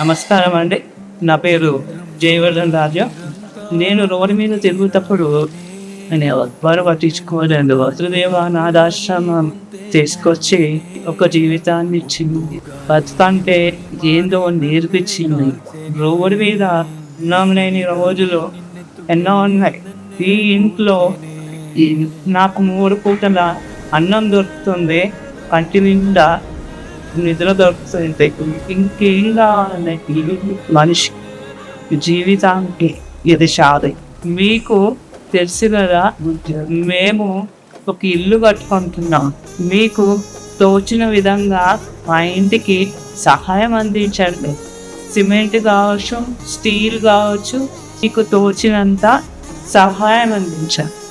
నమస్కారం అండి. నా పేరు జయవర్ధన్ రాజా. నేను రోడ్డు మీద తిరుగుతప్పుడు నేను ఎవ్వరు పట్టించుకోలేదు వసుదేవ అనాథాశ్రమం తీసుకొచ్చి ఒక జీవితాన్ని ఇచ్చింది. బతుకంటే ఏందో నేర్పించింది. రోడ్డు మీద ఉన్నాం లేని రోజులు ఎన్నో ఉన్నాయి. ఈ ఇంట్లో నాకు మూడు పూటల అన్నం దొరుకుతుంది. కంటి నిండా నిద్ర దొరుకుతుంది ఇంకేం కావాలంటే మనిషి జీవితానికి ఇది షాది మీకు తెలుసు కదా మేము ఒక ఇల్లు కట్టుకుంటున్నాం. మీకు తోచిన విధంగా మా ఇంటికి సహాయం అందించండి. సిమెంట్ కావచ్చు స్టీల్ కావచ్చు మీకు తోచినంత సహాయం అందించండి.